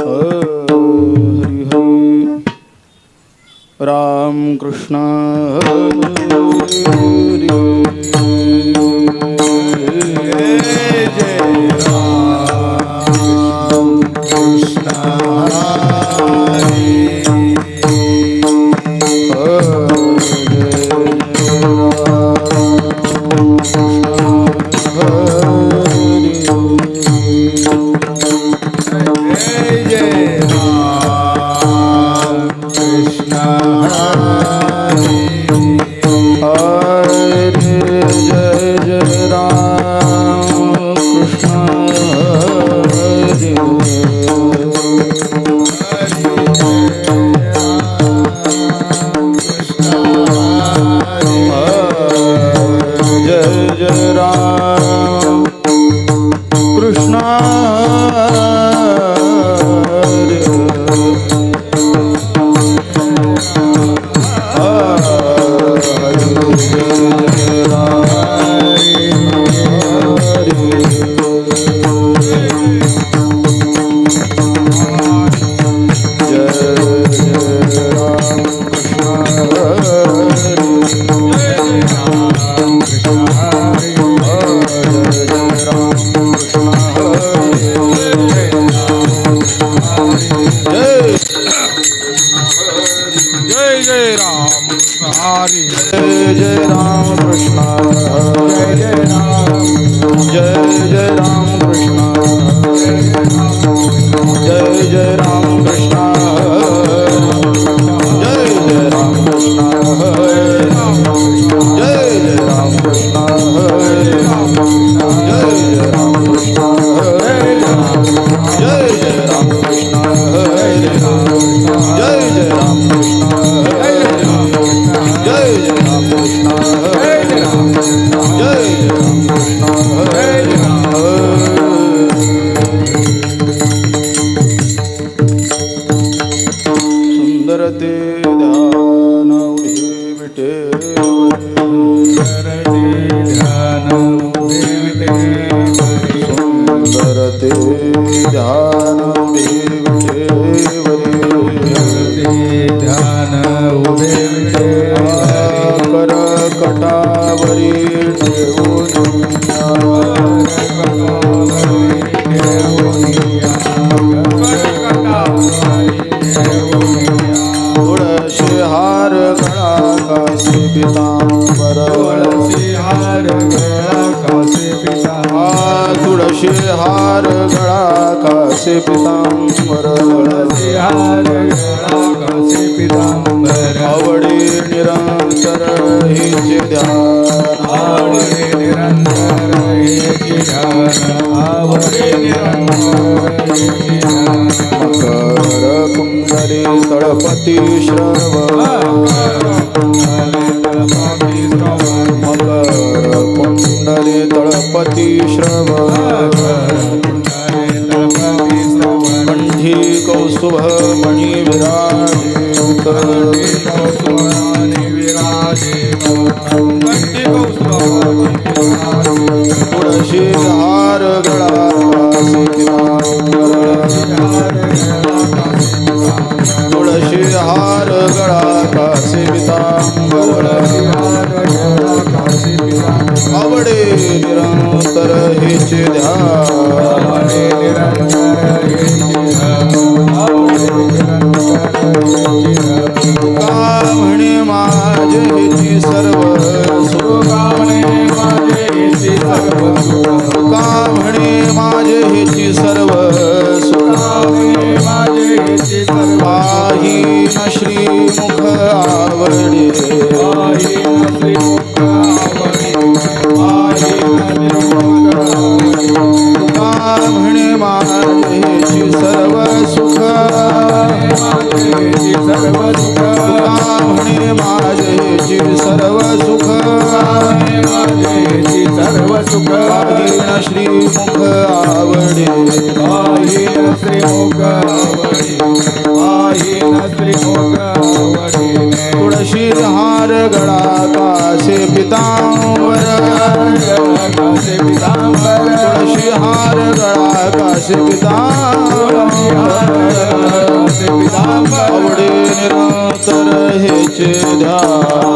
Hari Hari Ram Krishna Hari. Amen. না निरंतर आवडी निरंतर हिचे आवडी निरंतर हिचे ध्यान. आवडी निरंतर हिचे श्री मुख आवडे पिता पिता आवडे निरांतर हेचे ध्या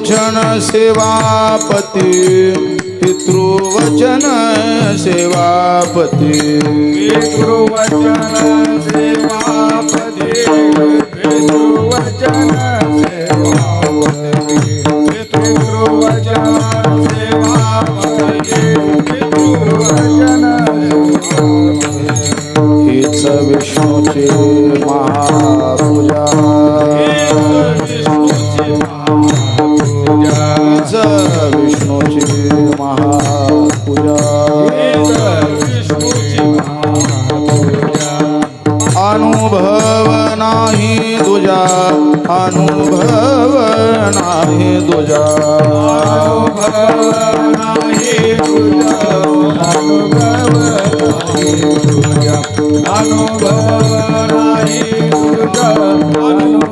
पितृवचन सेवापती पितृवचन सेवापती। पितृवचन सेवापती पितृवचन सेवापती पितृवचन महापूजा विष्णूची महापूजा. अनुभव नाही तुझा अनुभव नाही तुझा. अनुभव नाही तुझा अनुभव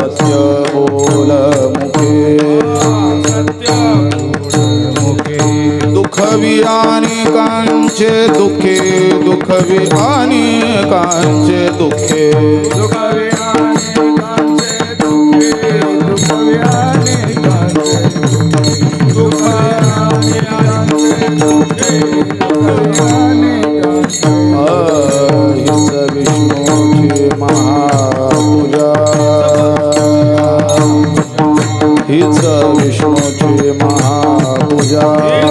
सत्य बोल मुखे दुःखवी कांचे दुखे. विहानी कांचे दुखे. दुःखवी Glória.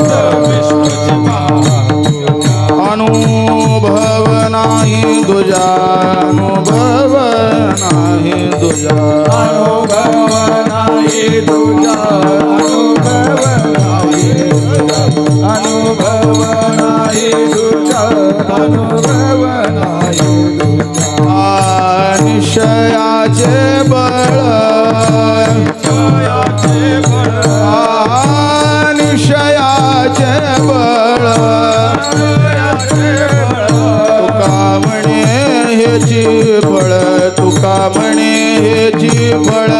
फळ तुका म्हणे हेची फळ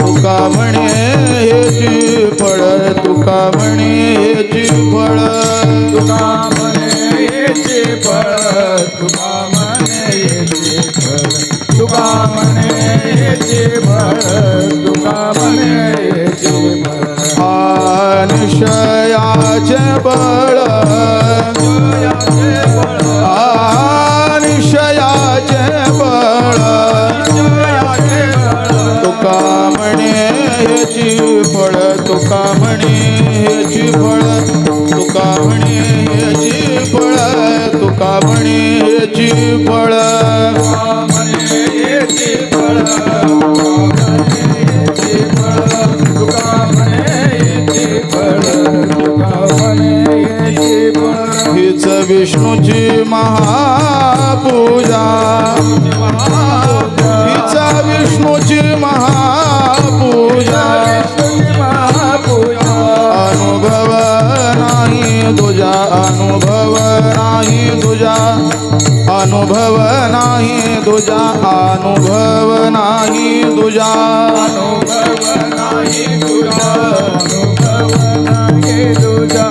तुका म्हणे हेची फळ तुका म्हणे हेची फळ. तुका म्हणे हेची फळ तुका म्हणे हेची बळ. फळ तुका म्हणे? ह्याची फळ तुका म्हणे? ह्याची फळ तुका म्हणे? ह्याची फळ हीच विष्णूची महापूजा. हीचा विष्णूची महा अनुभव नाही तुझा अनुभव नाही तुझा अनुभव नाही तुझा. अनुभव नाही तुझा अनुभव नाही तुझा.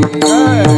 Hey.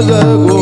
ಜಗೋ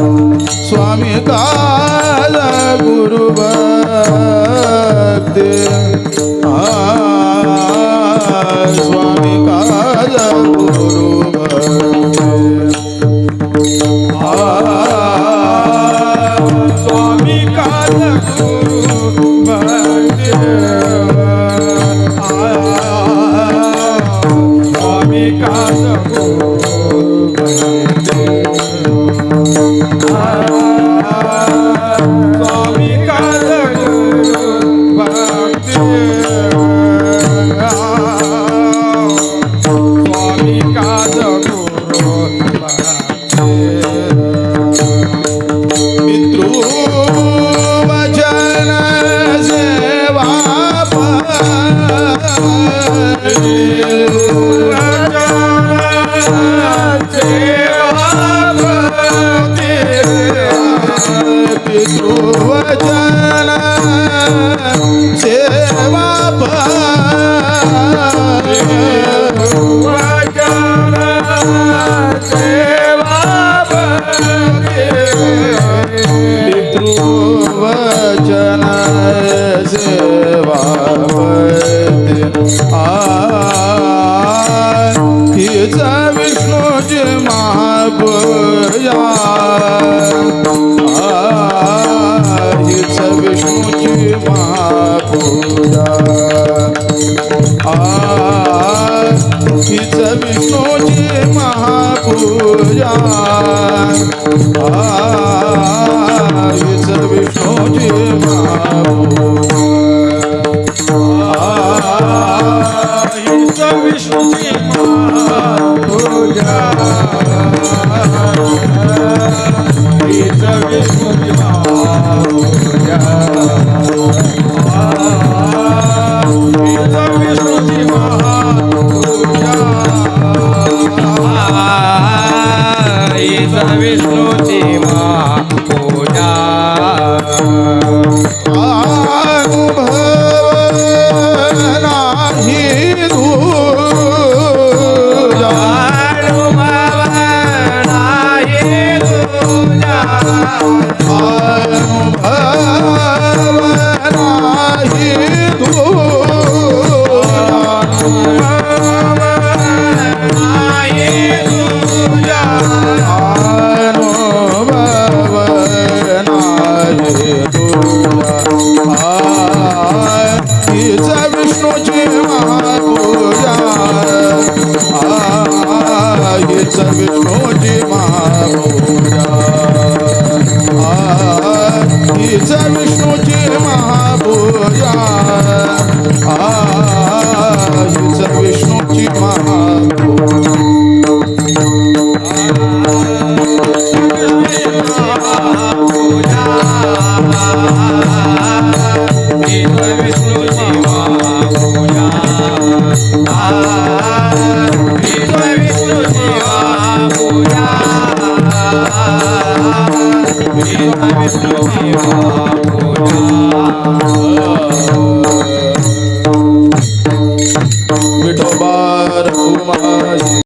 स्वामी काज गुरु